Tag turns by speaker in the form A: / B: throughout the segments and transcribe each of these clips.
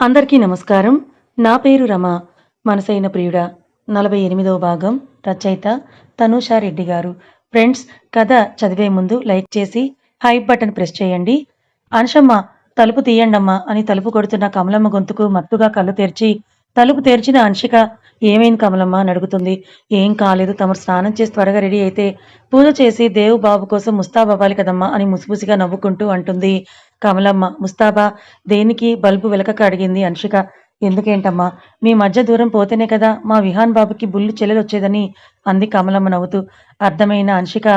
A: అందరికీ నమస్కారం. నా పేరు రమ. మనసైన ప్రియుడ నలభై ఎనిమిదవ భాగం రచయిత తనూషా రెడ్డి గారు. ఫ్రెండ్స్ కథ చదివే ముందు లైక్ చేసి హైప్ బటన్ ప్రెస్ చేయండి. అనుషమ్మ తలుపు తీయండమ్మా అని తలుపు కొడుతున్న కమలమ్మ గొంతుకు మత్తుగా కళ్ళు తెరిచి తలుపు తెరిచిన అంశిక ఏమైంది కమలమ్మ అని అడుగుతుంది. ఏం కాలేదు తమరు స్నానం చేసి త్వరగా రెడీ అయితే పూజ చేసి దేవు బాబు కోసం ముస్తాబవ్వాలి కదమ్మా అని ముసిముసిగా నవ్వుకుంటూ అంటుంది. కమలమ్మ ముస్తాబా దేనికి బల్బు వెలకక అడిగింది అంశిక ఎందుకేంటమ్మా మీ మధ్య దూరం పోతేనే కదా మా విహాన్ బాబుకి బుల్లు చెల్లెలు వచ్చేదని అంది కమలమ్మ నవ్వుతూ. అర్థమైన అంశిక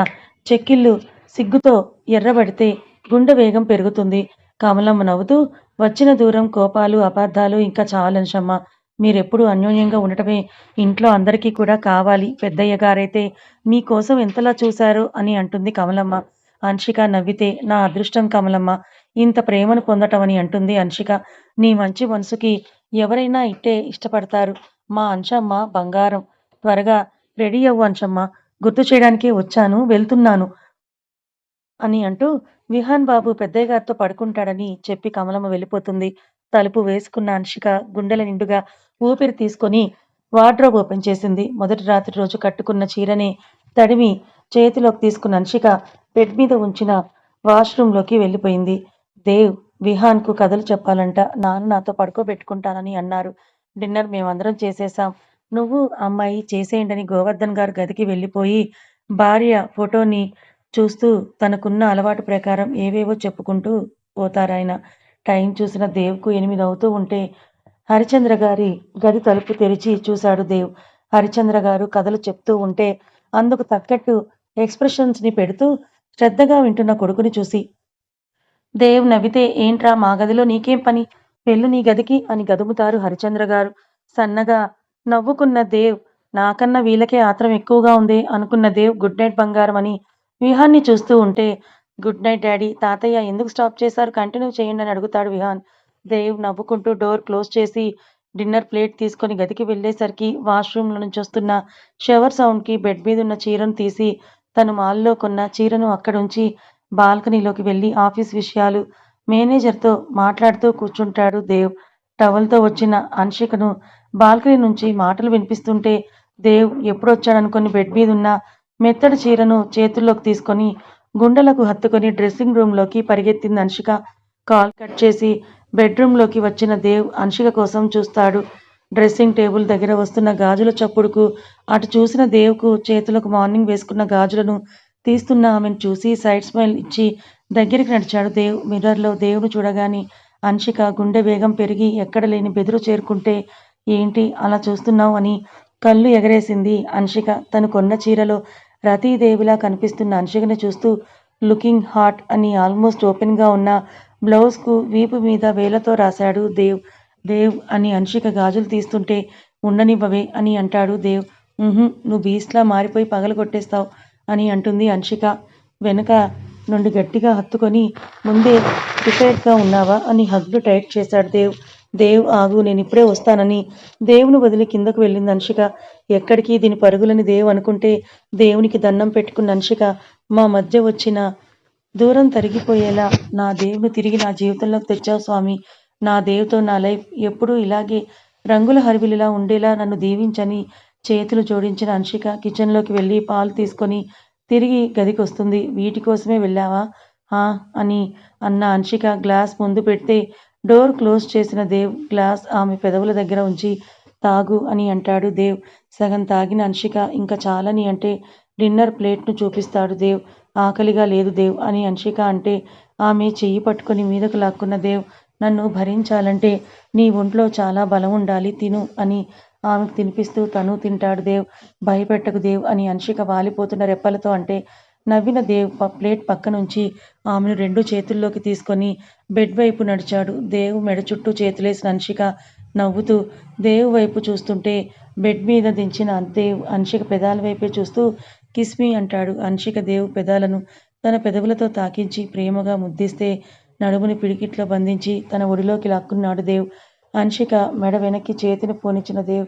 A: చెక్కిళ్ళు సిగ్గుతో ఎర్రబడితే గుండె వేగం పెరుగుతుంది. కమలమ్మ నవ్వుతూ వచ్చిన దూరం కోపాలు అపార్థాలు ఇంకా చాలనుషమ్మ. మీరెప్పుడు అన్యోన్యంగా ఉండటమే ఇంట్లో అందరికీ కూడా కావాలి. పెద్దయ్య గారైతే మీకోసం ఎంతలా చూశారు? అని అంటుంది కమలమ్మ. అంశిక నవ్వితే నా అదృష్టం కమలమ్మ. ఇంత ప్రేమను పొందటం అని అంటుంది అంశిక నీ మంచి మనసుకి ఎవరైనా ఇట్టే ఇష్టపడతారు. మా అంశమ్మ బంగారం. త్వరగా రెడీ అవ్వు అంశమ్మ గుర్తు చేయడానికే వచ్చాను వెళ్తున్నాను అని అంటూ విహాన్ బాబు పెద్దయ్య గారితో పడుకుంటాడని చెప్పి కమలమ్మ వెళ్ళిపోతుంది. తలుపు వేసుకున్న అంశిక గుండెల నిండుగా ఊపిరి తీసుకొని వార్డ్రోబ్ ఓపెన్ చేసింది. మొదటి రాత్రి రోజు కట్టుకున్న చీరని తడిమి చేతిలోకి తీసుకున్న అంశిక బెడ్ మీద ఉంచిన వాష్రూంలోకి వెళ్ళిపోయింది. దేవ్ విహాన్కు కథలు చెప్పాలంట. నాన్న నాతో పడుకోబెట్టుకుంటానని అన్నారు. డిన్నర్ మేమందరం చేసేసాం నువ్వు అమ్మాయి చేసేయండని గోవర్ధన్ గారు గదికి వెళ్ళిపోయి భార్య ఫోటోని చూస్తూ తనకున్న అలవాటు ప్రకారం ఏవేవో చెప్పుకుంటూ పోతారాయన. టైం చూసిన దేవ్కు ఎనిమిది అవుతూ ఉంటే హరిచంద్ర గారి గది తలుపు తెరిచి చూశాడు దేవ్. హరిచంద్ర గారు కథలు చెప్తూ ఉంటే అందుకు తగ్గట్టు ఎక్స్ప్రెషన్స్ని పెడుతూ శ్రద్ధగా వింటున్న కొడుకుని చూసి దేవ్ నవ్వితే ఏంట్రా మా గదిలో నీకేం పని? పెళ్ళు నీ గదికి అని గదుముతారు హరిచంద్ర గారు. సన్నగా నవ్వుకున్న దేవ్ నాకన్నా వీళ్ళకే ఆత్రం ఎక్కువగా ఉంది అనుకున్న దేవ్ గుడ్ నైట్ బంగారం అని వ్యూహాన్ని చూస్తూ ఉంటే గుడ్ నైట్ డాడీ తాతయ్య ఎందుకు స్టాప్ చేశారు? కంటిన్యూ చేయండి అని అడుగుతాడు విహాన్. దేవ్ నవ్వుకుంటూ డోర్ క్లోజ్ చేసి డిన్నర్ ప్లేట్ తీసుకొని గదికి వెళ్ళేసరికి వాష్రూమ్లో నుంచి వస్తున్న షవర్ సౌండ్కి బెడ్ మీద ఉన్న చీరను తీసి తను మాల్లో కొన్న చీరను అక్కడుంచి బాల్కనీలోకి వెళ్ళి ఆఫీస్ విషయాలు మేనేజర్తో మాట్లాడుతూ కూర్చుంటాడు దేవ్. టవల్తో వచ్చిన అన్షికను బాల్కనీ నుంచి మాటలు వినిపిస్తుంటే దేవ్ ఎప్పుడొచ్చాడనుకుని బెడ్ మీద ఉన్న మెత్తడి చీరను చేతుల్లోకి తీసుకొని గుండెలకు హత్తుకొని డ్రెస్సింగ్ రూమ్లోకి పరిగెత్తింది అన్షిక. కాల్ కట్ చేసి బెడ్రూమ్లోకి వచ్చిన దేవ్ అన్షిక కోసం చూస్తాడు. డ్రెస్సింగ్ టేబుల్ దగ్గర వస్తున్న గాజుల చప్పుడుకు అటు చూసిన దేవ్కు చేతులకు మార్నింగ్ వేసుకున్న గాజులను తీస్తున్న ఆమెను చూసి సైడ్ స్మైల్ ఇచ్చి దగ్గరికి నడిచాడు దేవ్. మిర్రర్లో దేవుని చూడగాని అన్షిక గుండె వేగం పెరిగి ఎక్కడ లేని బెదురు చేరుకుంటే ఏంటి అలా చూస్తున్నావు? అని కళ్ళు ఎగరేసింది అన్షిక. తను కొన్న చీరలో రతీదేవిలా కనిపిస్తున్న అన్షికని చూస్తూ లుకింగ్ హాట్ అని ఆల్మోస్ట్ ఓపెన్గా ఉన్న బ్లౌజ్కు వీపు మీద వేలతో రాశాడు దేవ్. దేవ్ అని అనుషిక గాజులు తీస్తుంటే ఉండనివ్వవే అని అంటాడు దేవ్. నువ్వు బీస్ట్లా మారిపోయి పగలు కొట్టేస్తావు అని అంటుంది అన్షిక వెనుక నుండి గట్టిగా హత్తుకొని ముందే ప్రిపేర్డ్గా ఉన్నావా? అని హగ్లు టైట్ చేశాడు దేవ్. దేవ్ ఆగు నేను ఇప్పుడే వస్తానని దేవుని వదిలి కిందకు వెళ్ళింది అన్షిక. ఎక్కడికి? దీని పరుగులని దేవ్ అనుకుంటే దేవునికి దండం పెట్టుకున్న అన్షిక మా మధ్య వచ్చిన దూరం తరిగిపోయేలా నా దేవుని తిరిగి నా జీవితంలోకి తెచ్చావు స్వామి. నా దేవుతో నా లైఫ్ ఎప్పుడూ ఇలాగే రంగుల హరివిలిలా ఉండేలా నన్ను దీవించని చేతులు జోడించిన అన్షిక కిచెన్లోకి వెళ్ళి పాలు తీసుకొని తిరిగి గదికి వస్తుంది. వీటి కోసమే వెళ్ళావా? ఆ అని అన్న అన్షిక గ్లాస్ ముందు పెడితే డోర్ క్లోజ్ చేసిన దేవ్ గ్లాస్ ఆమె పెదవుల దగ్గర ఉంచి తాగు అని అంటాడు దేవ్. సగం తాగిన అన్షిక ఇంకా చాలని అంటే డిన్నర్ ప్లేట్ను చూపిస్తాడు దేవ్. ఆకలిగా లేదు దేవ్ అని అన్షిక అంటే ఆమె చెయ్యి పట్టుకొని మీదకు లాక్కున్న దేవ్ నన్ను భరించాలంటే నీ ఒంట్లో చాలా బలం ఉండాలి తిను అని ఆమెకు తినిపిస్తూ తను తింటాడు దేవ్. భయపెట్టకు దేవ్ అని అన్షిక వాలిపోతున్న రెప్పలతో అంటే నవ్విన దేవ్ ప- ప్లేట్ పక్క నుంచి ఆమెను రెండు చేతుల్లోకి తీసుకొని బెడ్ వైపు నడిచాడు. దేవ్ మెడ చుట్టూ చేతులేసిన అన్షిక నవ్వుతూ దేవ్ వైపు చూస్తుంటే బెడ్ మీద దించిన దేవ్ అన్షిక పెదాల వైపే చూస్తూ కిస్మి అంటాడు. అన్షిక దేవ్ పెదాలను తన పెదవులతో తాకించి ప్రేమగా ముద్దిస్తే నడుముని పిడికిట్లో బంధించి తన ఒడిలోకి లాక్కున్నాడు దేవ్. అన్షిక మెడ వెనక్కి చేతిని పోనిచ్చిన దేవ్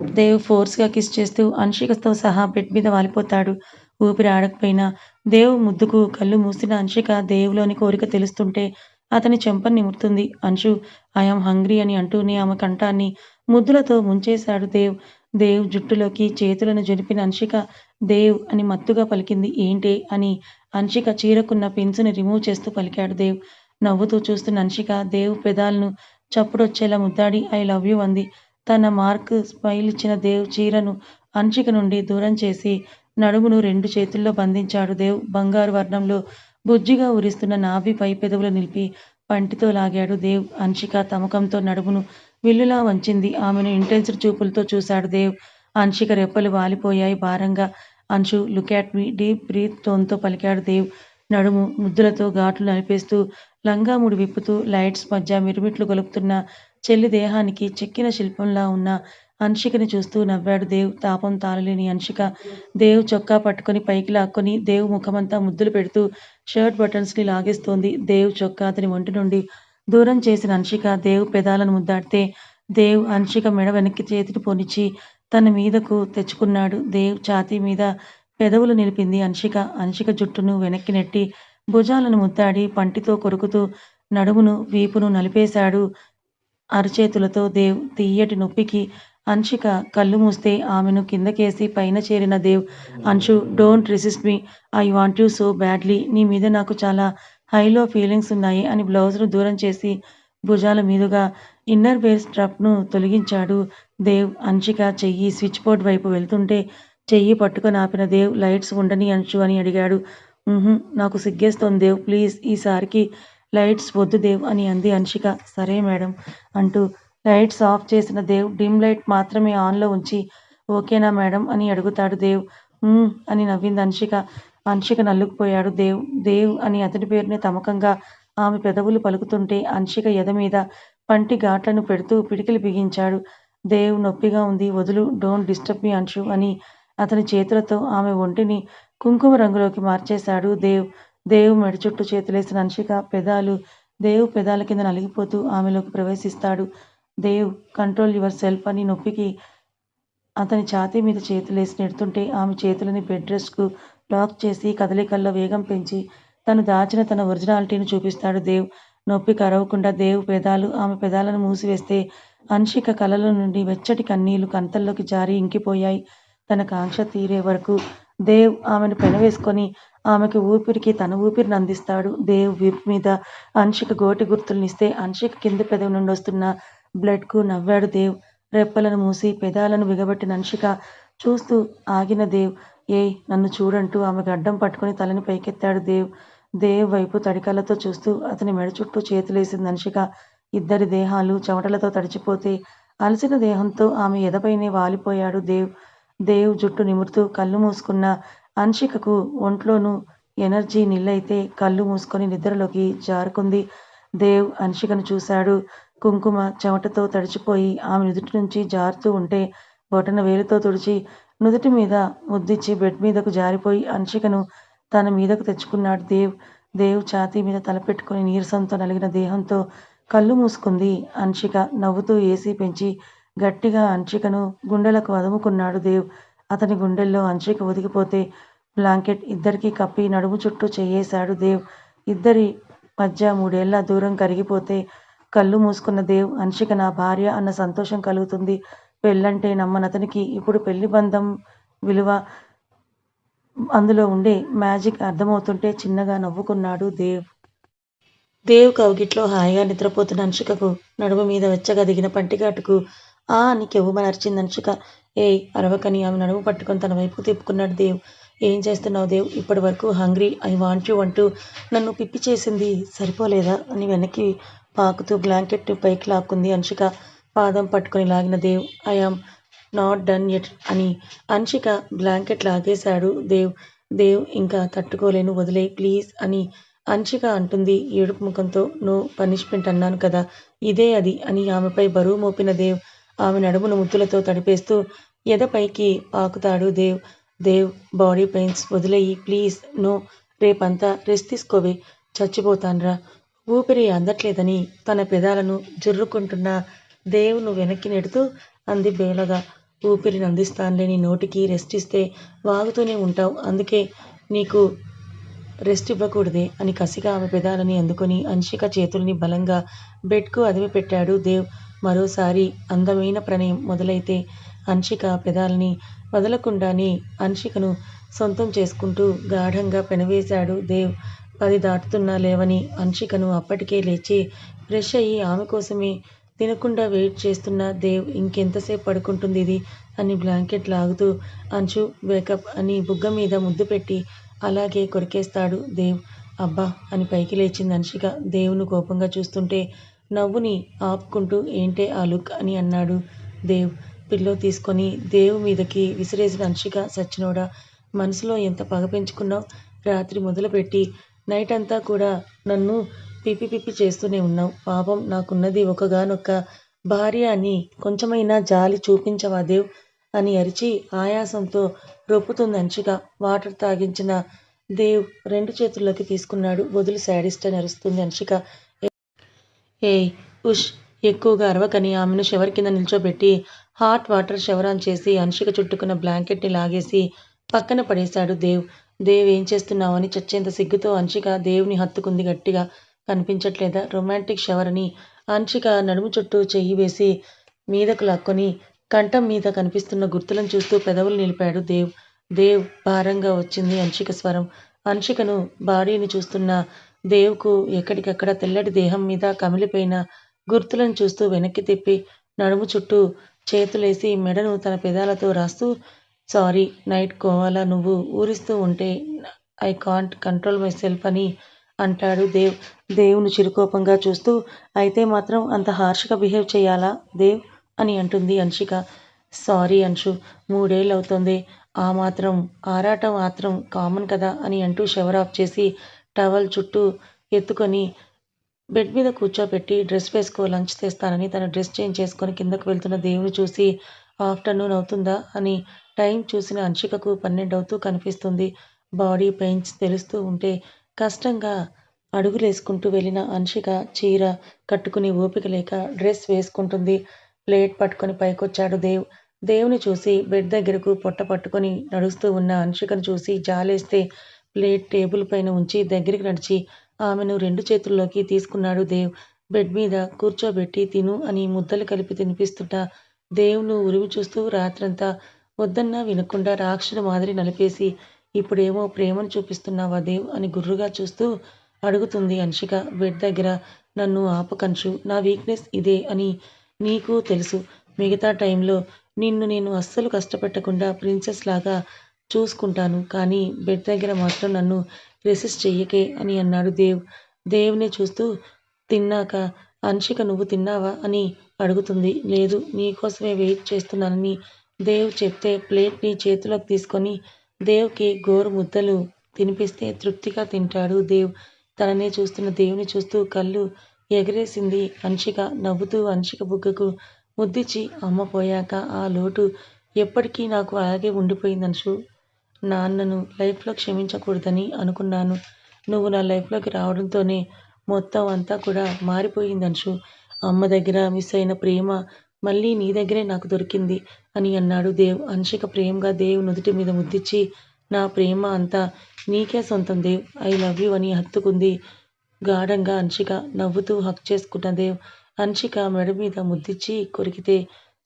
A: దేవ్ ఫోర్స్గా కిస్ చేస్తూ అన్షికతో సహా బెడ్ మీద వాలిపోతాడు. ఊపిరి ఆడకపోయినా దేవ్ ముద్దుకు కళ్ళు మూసిన అన్షిక దేవులోని కోరిక తెలుస్తుంటే అతని చెంపను నిమురుతుంది. అంశు ఐఎమ్ హంగ్రీ అని అంటూనే ఆమె కంఠాన్ని ముద్దులతో ముంచేశాడు దేవ్. దేవ్ జుట్టులోకి చేతులను జరిపిన అంశిక దేవ్ అని మత్తుగా పలికింది. ఏంటే అని అంశిక చీరకున్న పిన్సుని రిమూవ్ చేస్తూ పలికాడు దేవ్. నవ్వుతూ చూస్తున్న అంశిక దేవ్ పెదాలను చప్పుడొచ్చేలా ముద్దాడి ఐ లవ్ యూ అంది. తన మార్క్ స్మైల్ ఇచ్చిన దేవ్ చీరను అంచిక నుండి దూరం చేసి నడుమును రెండు చేతుల్లో బంధించాడు దేవ్. బంగారు వర్ణంలో బుజ్జిగా ఉరిస్తున్న నాభి పై పెదవులు నిలిపి పంటితో లాగాడు దేవ్. అంశిక తమకంతో నడుమును విల్లులా వంచింది. ఆమెను ఇంటెన్సిడ్ చూపులతో చూశాడు దేవ్. అంశిక రెప్పలు వాలిపోయాయి భారంగా. Anshu look at me deep breath టోన్తో పలికాడు దేవ్. నడుము ముద్దులతో ఘాట్లు నలిపేస్తూ లంగాముడి విప్పుతూ లైట్స్ మధ్య మిరుమిట్లు గొలుపుతున్న చెల్లి దేహానికి చెక్కిన శిల్పంలా ఉన్న అంశికని చూస్తూ నవ్వాడు దేవ్. తాపం తాళలేని అంశిక దేవ్ చొక్కా పట్టుకొని పైకి లాక్కొని దేవ్ ముఖమంతా ముద్దులు పెడుతూ షర్ట్ బటన్స్ని లాగేస్తోంది. దేవ్ చొక్కా అతని ఒంటి నుండి దూరం చేసిన అంశిక దేవ్ పెదాలను ముద్దాడితే దేవ్ అంశిక మెడ వెనక్కి చేతిని పొనిచి తన మీదకు తెచ్చుకున్నాడు. దేవ్ ఛాతీ మీద పెదవులు నిలిపింది అంశిక అంశిక జుట్టును వెనక్కి నెట్టి భుజాలను ముద్దాడి పంటితో కొరుకుతూ నడుమును వీపును నలిపేశాడు. అరచేతులతో దేవ్ తీయటి నొప్పికి అంశిక కళ్ళు మూస్తే ఆమెను కిందకేసి పైన చేరిన Dev Anshu don't resist me. I want you so badly. నీ మీద నాకు చాలా హైలో ఫీలింగ్స్ ఉన్నాయి అని బ్లౌజ్ను దూరం చేసి భుజాల మీదుగా ఇన్నర్ వేర్ స్ట్రప్ను తొలగించాడు దేవ్. అంశిక చెయ్యి స్విచ్ బోర్డ్ వైపు వెళ్తుంటే చెయ్యి పట్టుకొని ఆపిన దేవ్ లైట్స్ ఉండని అంశు అని అడిగాడు. నాకు సిగ్గేస్తోంది దేవ్. ప్లీజ్ ఈసారికి లైట్స్ వద్దు దేవ్ అని అంది అన్షిక. సరే మేడం అంటూ లైట్స్ ఆఫ్ చేసిన దేవ్ డిమ్ లైట్ మాత్రమే ఆన్లో ఉంచి ఓకేనా మేడం అని అడుగుతాడు దేవ్. అని నవ్వింది అన్షిక. అన్షిక నల్లుకుపోయాడు దేవ్. దేవ్ అని అతని పేరుని తమకంగా ఆమె పెదవులు పలుకుతుంటే అన్షిక ఎద మీద పంటి ఘాట్లను పెడుతూ పిడికిలి బిగించాడు. దేవ్ నొప్పిగా ఉంది వదులు డోంట్ డిస్టర్బ్ మీ అంశు అని అతని చేతులతో ఆమె ఒంటిని కుంకుమ రంగులోకి మార్చేశాడు దేవ్. దేవు మెడ చుట్టూ చేతులేసిన అన్షిక పెదాలు దేవు పెదాల కింద నలిగిపోతూ ఆమెలోకి ప్రవేశిస్తాడు. దేవ్ కంట్రోల్ యువర్ సెల్ఫ్ అని నొప్పికి అతని ఛాతీ మీద చేతులేసి నెడుతుంటే ఆమె చేతులని బెడ్ రెస్ట్కు లాక్ చేసి కదలికల్లో వేగం పెంచి తను దాచిన తన ఒరిజినాలిటీని చూపిస్తాడు దేవ్ నొప్పి కరవకుండా దేవ్ పెదాలు ఆమె పెదాలను మూసివేస్తే అన్షిక కలల నుండి వెచ్చటి కన్నీళ్ళు కంతల్లోకి జారి ఇంకిపోయాయి. తన కాంక్ష తీరే వరకు దేవ్ ఆమెను పెనవేసుకొని ఆమెకు ఊపిరికి తన ఊపిరిని అందిస్తాడు. దేవ్ విప్ మీద అంశిక గోటి గుర్తులనిస్తే అంశిక కింద పెదవి నుండి వస్తున్న బ్లడ్కు నవ్వాడు దేవ్. రెప్పలను మూసి పెదాలను బిగబట్టిన అంశిక చూస్తూ ఆగిన దేవ్ ఏయ్ నన్ను చూడంటూ ఆమె గడ్డం పట్టుకుని తలని పైకెత్తాడు దేవ్. దేవ్ వైపు తడికలతో చూస్తూ అతని మెడ చుట్టూ చేతులేసింది అంశిక ఇద్దరి దేహాలు చెమటలతో తడిచిపోతే అలసిన దేహంతో ఆమె ఎదపైనే వాలిపోయాడు దేవ్. దేవ్ జుట్టు నిమురుతూ కళ్ళు మూసుకున్న అంశికకు ఒంట్లోనూ ఎనర్జీ నిల్లైతే కళ్ళు మూసుకొని నిద్రలోకి జారుకుంది. దేవ్ అంశికను చూశాడు. కుంకుమ చెమటతో తడిచిపోయి ఆమె నుదుటి నుంచి జారుతూ ఉంటే బొటన వేలుతో తుడిచి నుదుటి మీద ముద్దిచ్చి బెడ్ మీదకు జారిపోయి అంశికను తన మీదకు తెచ్చుకున్నాడు దేవ్. దేవ్ ఛాతీ మీద తలపెట్టుకుని నీరసంతో నలిగిన దేహంతో కళ్ళు మూసుకుంది అంశిక. నవ్వుతూ ఏసీ పెంచి గట్టిగా అంశికను గుండెలకు అదుముకున్నాడు దేవ్. అతని గుండెల్లో అంశిక ఒదిగిపోతే బ్లాంకెట్ ఇద్దరికీ కప్పి నడుము చుట్టూ చెయ్యేశాడు దేవ్. ఇద్దరి మధ్య మూడేళ్ళ దూరం కరిగిపోతే కళ్ళు మూసుకున్న దేవ్ అన్షిక నా భార్య అన్న సంతోషం కలుగుతుంది. పెళ్ళంటే నమ్మనతనికి ఇప్పుడు పెళ్ళి బంధం విలువ అందులో ఉండే మ్యాజిక్ అర్థమవుతుంటే చిన్నగా నవ్వుకున్నాడు దేవ్. దేవ్ కౌగిట్లో హాయిగా నిద్రపోతున్న అన్షికకు నడుము మీద వెచ్చగా దిగిన పంటిగాటుకు ఆ అని కెవ్వుమని అరిచింది ఏ ఏయ్ అరవకని ఆమె నడుము పట్టుకొని తన వైపు తిప్పుకున్నాడు దేవ్. ఏం చేస్తున్నావు దేవ్? ఇప్పటి వరకు హంగ్రీ ఐ వాంట్ యూ అంటూ నన్ను పిప్పి చేసింది సరిపోలేదా అని వెనక్కి పాకుతూ బ్లాంకెట్ పైకి లాక్కుంది అంశిక పాదం పట్టుకొని లాగిన Dev I am not done yet అని అంశిక బ్లాంకెట్ లాగేశాడు. దేవ్ దేవ్ ఇంకా తట్టుకోలేను వదిలే ప్లీజ్ అని అంశిక అంటుంది ఏడుపు ముఖంతో. నో పనిష్మెంట్ అన్నాను కదా ఇదే అది అని ఆమెపై బరువు మోపిన దేవ్ ఆమె నడుమును ముద్దులతో తడిపేస్తూ ఎదపైకి పాకుతాడు దేవ్. దేవ్ బాడీ పెయిన్స్ వదిలేయి ప్లీజ్. నో రేపంతా రెస్ట్ తీసుకోవే. చచ్చిపోతాన్రా. ఊపిరి అందట్లేదని తన పెదాలను జుర్రుకుంటున్న దేవును వెనక్కి నెడుతూ అంది బేలగా. ఊపిరిని అందిస్తానులే నీ నోటికి రెస్ట్ ఇస్తే వాగుతూనే ఉంటావు. అందుకే నీకు రెస్ట్ ఇవ్వకూడదే అని కసిగా ఆమె పెదాలని అందుకొని అంశిక చేతుల్ని బలంగా బెడ్కు అదిమి పెట్టాడు దేవ్. మరోసారి అందమైన ప్రణయం మొదలైతే అంశిక పెదాలని వదలకుండానే అన్షికను సొంతం చేసుకుంటూ గాఢంగా పెనవేశాడు దేవ్. పది దాటుతున్నా లేవని అన్షికను అప్పటికే లేచి ఫ్రెష్ అయ్యి ఆమె కోసమే తినకుండా వెయిట్ చేస్తున్న దేవ్ ఇంకెంతసేపు పడుకుంటుంది ఇది అని బ్లాంకెట్ లాగుతూ అంచు వేకప్ అని బుగ్గ మీద ముద్దు పెట్టి అలాగే కొరికేస్తాడు దేవ్. అబ్బా అని పైకి లేచింది అంశిక దేవును కోపంగా చూస్తుంటే నవ్వుని ఆపుకుంటూ ఏంటే ఆ లుక్ అని అన్నాడు దేవ్. పిల్లో తీసుకొని దేవు మీదకి విసిరేసిన అంశిక సచ్చినోడా మనసులో ఎంత పగ పెంచుకున్నావు? రాత్రి మొదలుపెట్టి నైట్ అంతా కూడా నన్ను పిప్పి పిప్పి చేస్తూనే ఉన్నావు. పాపం నాకున్నది ఒకగానొక్క భార్య అని కొంచెమైనా జాలి చూపించవా దేవ్? అని అరిచి ఆయాసంతో రొప్పుతుంది అంశిక వాటర్ తాగించిన దేవ్ రెండు చేతుల్లోకి తీసుకున్నాడు. వదులు శాడిస్ట్ అని అరుస్తుంది అంశిక ఏయ్ ఉష్ ఎక్కువగా అరవకని ఆమెను షవర్ కింద నిల్చోబెట్టి హాట్ వాటర్ షవర్ ఆన్ చేసి అంశిక చుట్టుకున్న బ్లాంకెట్ని లాగేసి పక్కన పడేశాడు దేవ్. దేవ్ ఏం చేస్తున్నావని చచ్చేంత సిగ్గుతో అంశిక దేవుని హత్తుకుంది గట్టిగా. కనిపించట్లేదా? రొమాంటిక్ షవర్ అని అంశిక నడుము చుట్టూ చెయ్యి వేసి మీదకు లాక్కొని కంఠం మీద కనిపిస్తున్న గుర్తులను చూస్తూ పెదవులు నిలిపాడు దేవ్. దేవ్ భారంగా వచ్చింది అంశిక స్వరం. అంశికను బాడీని చూస్తున్న దేవుకు ఎక్కడికక్కడ తెల్లటి దేహం మీద కమిలిపోయిన గుర్తులను చూస్తూ వెనక్కి తిప్పి నడుము చుట్టూ చేతులేసి మెడను తన పెదాలతో రాస్తూ సారీ నైట్ కోవాలా నువ్వు? ఊరిస్తూ ఉంటే I can't control myself అని అంటాడు దేవ్. దేవుని చిరుకోపంగా చూస్తూ అయితే మాత్రం అంత హార్ష్గా బిహేవ్ చేయాలా దేవ్ అని అంటుంది అంశిక సారీ అంశు మూడేళ్ళు అవుతుంది ఆ మాత్రం ఆరాటం మాత్రం కామన్ కదా అని అంటూ షవర్ ఆఫ్ చేసి టవల్ చుట్టూ ఎత్తుకొని బెడ్ మీద కూర్చోబెట్టి డ్రెస్ వేసుకో లంచ్ తెస్తానని తన డ్రెస్ చేంజ్ చేసుకొని కిందకు వెళ్తున్న దేవుని చూసి ఆఫ్టర్నూన్ అవుతుందా? అని టైం చూసిన అంశికకు పన్నెండు అవుతూ కనిపిస్తుంది. బాడీ పెయిన్స్ తెలుస్తూ ఉంటే కష్టంగా అడుగులేసుకుంటూ వెళ్ళిన అంశిక చీర కట్టుకుని ఓపిక లేక డ్రెస్ వేసుకుంటుంది. ప్లేట్ పట్టుకొని పైకొచ్చాడు దేవ్. దేవుని చూసి బెడ్ దగ్గరకు పొట్ట పట్టుకొని నడుస్తూ ఉన్న అంశికను చూసి జాలేస్తే ప్లేట్ టేబుల్ పైన ఉంచి దగ్గరికి నడిచి ఆమెను రెండు చేతుల్లోకి తీసుకున్నాడు దేవ్. బెడ్ మీద కూర్చోబెట్టి తిను అని ముద్దలు కలిపి తినిపిస్తుంటా. దేవును ఉరివి చూస్తూ రాత్రంతా వద్దన్నా వినకుండా రాక్షసుడు మాదిరి నలిపేసి ఇప్పుడేమో ప్రేమను చూపిస్తున్నావా దేవ్? అని గుర్రుగా చూస్తూ అడుగుతుంది అంశిక బెడ్ దగ్గర నన్ను ఆపకంచు నా వీక్నెస్ ఇదే అని నీకు తెలుసు. మిగతా టైంలో నిన్ను నేను అస్సలు కష్టపెట్టకుండా ప్రిన్సెస్ లాగా చూసుకుంటాను. కానీ బెడ్ దగ్గర మాత్రం నన్ను రెసిస్ట్ చెయ్యకే అని అన్నాడు దేవ్. దేవుని చూస్తూ తిన్నాక అంశిక నువ్వు తిన్నావా? అని అడుగుతుంది. లేదు నీకోసమే వెయిట్ చేస్తున్నానని దేవ్ చెప్తే ప్లేట్ని చేతిలోకి తీసుకొని దేవ్కి గోరు ముద్దలు తినిపిస్తే తృప్తిగా తింటాడు దేవ్. తననే చూస్తున్న దేవుని చూస్తూ కళ్ళు ఎగరేసింది అంశిక నవ్వుతూ అంశిక బుగ్గకు ముద్దిచ్చి అమ్మపోయాక ఆ లోటు ఎప్పటికీ నాకు అలాగే ఉండిపోయింది అంశు నాన్నను లైఫ్లో క్షమించకూడదని అనుకున్నాను. నువ్వు నా లైఫ్లోకి రావడంతోనే మొత్తం అంతా కూడా మారిపోయింది అన్షు అమ్మ దగ్గర మిస్ అయిన ప్రేమ మళ్ళీ నీ దగ్గరే నాకు దొరికింది అని అన్నాడు దేవ్. అంశిక ప్రేమగా దేవ్ నుదుటి మీద ముద్దిచ్చి నా ప్రేమ అంతా నీకే సొంతం దేవ్. ఐ లవ్ యూ అని హత్తుకుంది గాఢంగా అన్షిక. నవ్వుతూ హక్ చేసుకున్న దేవ్. అన్షిక మెడ మీద ముద్దిచ్చి కొరికితే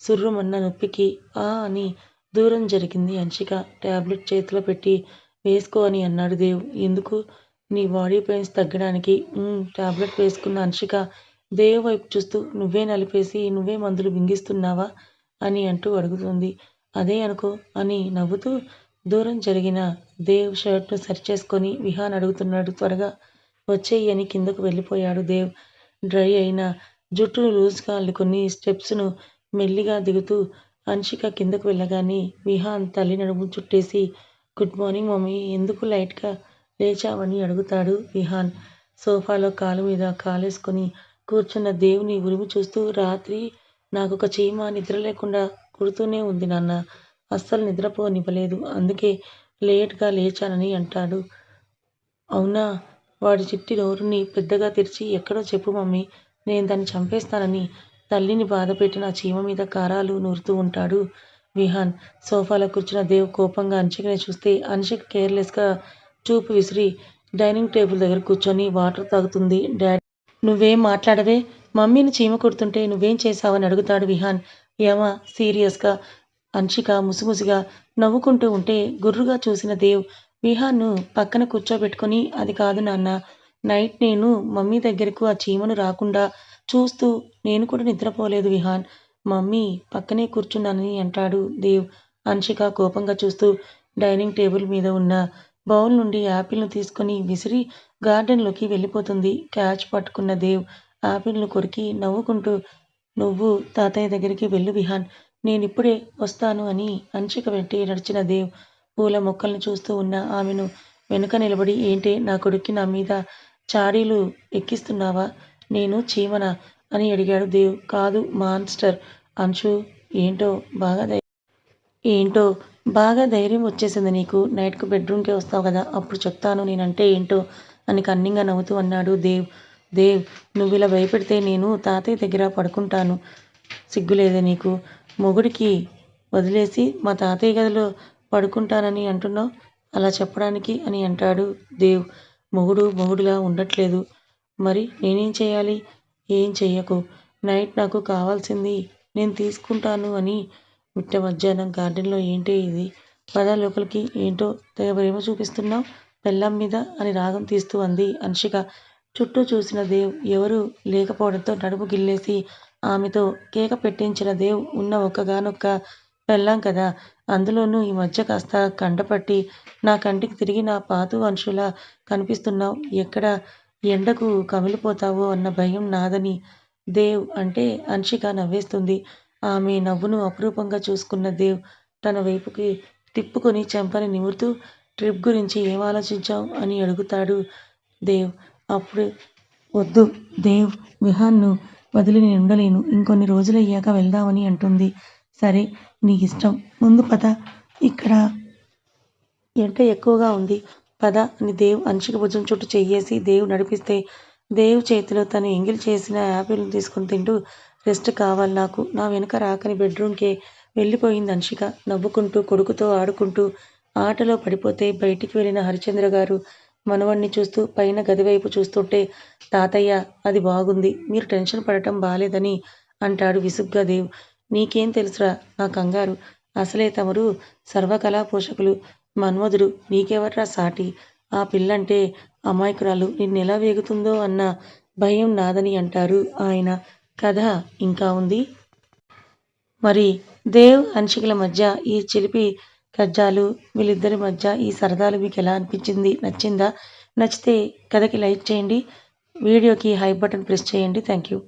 A: సుర్రుమన్న నొప్పికి ఆ అని దూరం జరిగింది. అంశిక టాబ్లెట్ చేతిలో పెట్టి వేసుకో అని అన్నాడు దేవ్. ఎందుకు? నీ బాడీ పెయిన్స్ తగ్గడానికి. టాబ్లెట్ వేసుకున్న అంశిక. దేవ్ వైపు చూస్తూ నువ్వే నలిపేసి నువ్వే మందులు మింగిస్తున్నావా అని అంటూ అడుగుతుంది. అదే అనుకో అని నవ్వుతూ దూరం జరిగిన దేవ్ షర్ట్ను సరిచేసుకొని విహాన్ అడుగుతున్నాడు. త్వరగా వచ్చేయి అని కిందకు వెళ్ళిపోయాడు దేవ్. డ్రై అయిన జుట్టును లూజ్గా అల్లుకొని స్టెప్స్ను మెల్లిగా దిగుతూ హన్షిక కిందకు వెళ్ళగానే విహాన్ తల్లి నడుము చుట్టేసి గుడ్ మార్నింగ్ మమ్మీ ఎందుకు లైట్గా లేచావని అడుగుతాడు విహాన్ సోఫాలో కాలు మీద కాలేసుకొని కూర్చున్న దేవుని ఉరిమి చూస్తూ రాత్రి నాకు ఒక చీమ నిద్ర లేకుండా కుడుతూనే ఉంది నాన్న. అస్సలు నిద్రపోనివ్వలేదు. అందుకే లేట్గా లేచానని అంటాడు. అవునా? వాడి చిట్టి నోరుని పెద్దగా తెరిచి ఎక్కడో చెప్పు మమ్మీ. నేను దాన్ని చంపేస్తానని తల్లిని బాధపెట్టిన ఆ చీమ మీద కారాలు నూరుతూ ఉంటాడు విహాన్. సోఫాలో కూర్చున్న దేవ్ కోపంగా అంశికని చూస్తే అంశిక కేర్లెస్గా చూపు విసిరి డైనింగ్ టేబుల్ దగ్గర కూర్చొని వాటర్ తాగుతుంది. డాడీ నువ్వేం మాట్లాడవే? మమ్మీని చీమ కొడుతుంటే నువ్వేం చేశావని అడుగుతాడు విహాన్. ఏమా సీరియస్గా? అంశిక ముసిముసిగా నవ్వుకుంటూ ఉంటే గుర్రుగా చూసిన దేవ్ విహాన్ను పక్కన కూర్చోబెట్టుకొని అది కాదు నాన్న నైట్ నేను మమ్మీ దగ్గరకు ఆ చీమను రాకుండా చూస్తూ నేను కూడా నిద్రపోలేదు విహాన్. మమ్మీ పక్కనే కూర్చున్నానని అంటాడు దేవ్. అన్షిక కోపంగా చూస్తూ డైనింగ్ టేబుల్ మీద ఉన్న బౌల్ నుండి యాపిల్ను తీసుకొని విసిరి గార్డెన్లోకి వెళ్ళిపోతుంది. క్యాచ్ పట్టుకున్న దేవ్ యాపిల్ను కొరికి నవ్వుకుంటూ నువ్వు తాతయ్య దగ్గరికి వెళ్ళు విహాన్. నేనిప్పుడే వస్తాను అని అంచిక పెట్టి నడిచిన దేవ్ పూల మొక్కలను చూస్తూ ఉన్న ఆమెను వెనుక నిలబడి ఏంటే నా కొడుక్కి నా మీద చారీలు ఎక్కిస్తున్నావా? నేను చీమన? అని అడిగాడు దేవ్. కాదు మాన్స్టర్. అంశు ఏంటో? బాగా ధైర్యం ఏంటో? బాగా ధైర్యం వచ్చేసింది నీకు. నైట్కు బెడ్రూమ్కే వస్తావు కదా. అప్పుడు చెప్తాను నేనంటే ఏంటో? అని కన్నింగా నవ్వుతూ అన్నాడు దేవ్. దేవ్ నువ్వు ఇలా భయపెడితే నేను తాతయ్య దగ్గర పడుకుంటాను. సిగ్గులేదే నీకు. మొగుడికి వదిలేసి మా తాతయ్య గదిలో పడుకుంటానని అంటున్నావు? అలా చెప్పడానికి అని అంటాడు దేవ్. మొగుడు మొగుడులా ఉండట్లేదు. మరి నేనేం చేయాలి? ఏం చెయ్యకు? నైట్ నాకు కావాల్సింది నేను తీసుకుంటాను అని మిట్ట మధ్యాహ్నం గార్డెన్లో ఏంటి ఇది? పద లోపలికి ఏంటో తెగ ప్రేమ చూపిస్తున్నావు? పెళ్ళం మీద అని రాగం తీస్తూ అంది అన్షిక. చుట్టూ చూసిన దేవ్ ఎవరు లేకపోవడంతో నడుము గిల్లేసి ఆమెతో కేక పెట్టించిన దేవ్ ఉన్న ఒక్కగానొక్క పెళ్ళాం కదా? అందులోనూ ఈ మధ్య కాస్త కండపట్టి నా కంటికి తిరిగి నా పాతు అంశులా కనిపిస్తున్నావు. ఎక్కడ ఎండకు కమిలిపోతావో అన్న భయం నాదని దేవ్ అంటే అన్షిక నవ్వేస్తుంది. ఆమె నవ్వును అపురూపంగా చూసుకున్న దేవ్ తన వైపుకి తిప్పుకొని చెంపని నిమురుతూ ట్రిప్ గురించి ఏం ఆలోచించావు? అని అడుగుతాడు దేవ్. అప్పుడు వద్దు దేవ్ విహాన్ను వదిలి నేను ఉండలేను. ఇంకొన్ని రోజులయ్యాక వెళ్దామని అంటుంది. సరే నీ ఇష్టం ముందు పద. ఇక్కడ ఎండ ఎక్కువగా ఉంది. పద అని దేవ్ అంశిక భుజం చుట్టూ చెయ్యేసి దేవ్ నడిపిస్తే దేవ్ చేతిలో తను ఎంగిల్ చేసిన యాపిల్ని తీసుకుని తింటూ రెస్ట్ కావాలి నాకు. నా వెనుక రాకని బెడ్రూమ్కే వెళ్ళిపోయింది అంశిక నవ్వుకుంటూ కొడుకుతో ఆడుకుంటూ ఆటలో పడిపోతే బయటికి వెళ్ళిన హరిచంద్ర గారు మనవణ్ణి చూస్తూ పైన గదివైపు చూస్తుంటే తాతయ్య అది బాగుంది. మీరు టెన్షన్ పడటం బాలేదని అంటాడు విసుగ్గా దేవ్. నీకేం తెలుసురా నా కంగారు. అసలే తమరు సర్వకళా పోషకులు మన్మధుడు నీకెవర్రా సాటి? ఆ పిల్లంటే అమాయకురాలు. నిన్నెలా వేగుతుందో అన్న భయం నాదని అంటారు ఆయన. కథ ఇంకా ఉంది. మరి దేవ్ హన్షికల మధ్య ఈ చిలిపి కజ్జాలు వీళ్ళిద్దరి మధ్య ఈ సరదాలు మీకు ఎలా అనిపించింది? నచ్చిందా? నచ్చితే కథకి లైక్ చేయండి. వీడియోకి హై బటన్ ప్రెస్ చేయండి. Thank you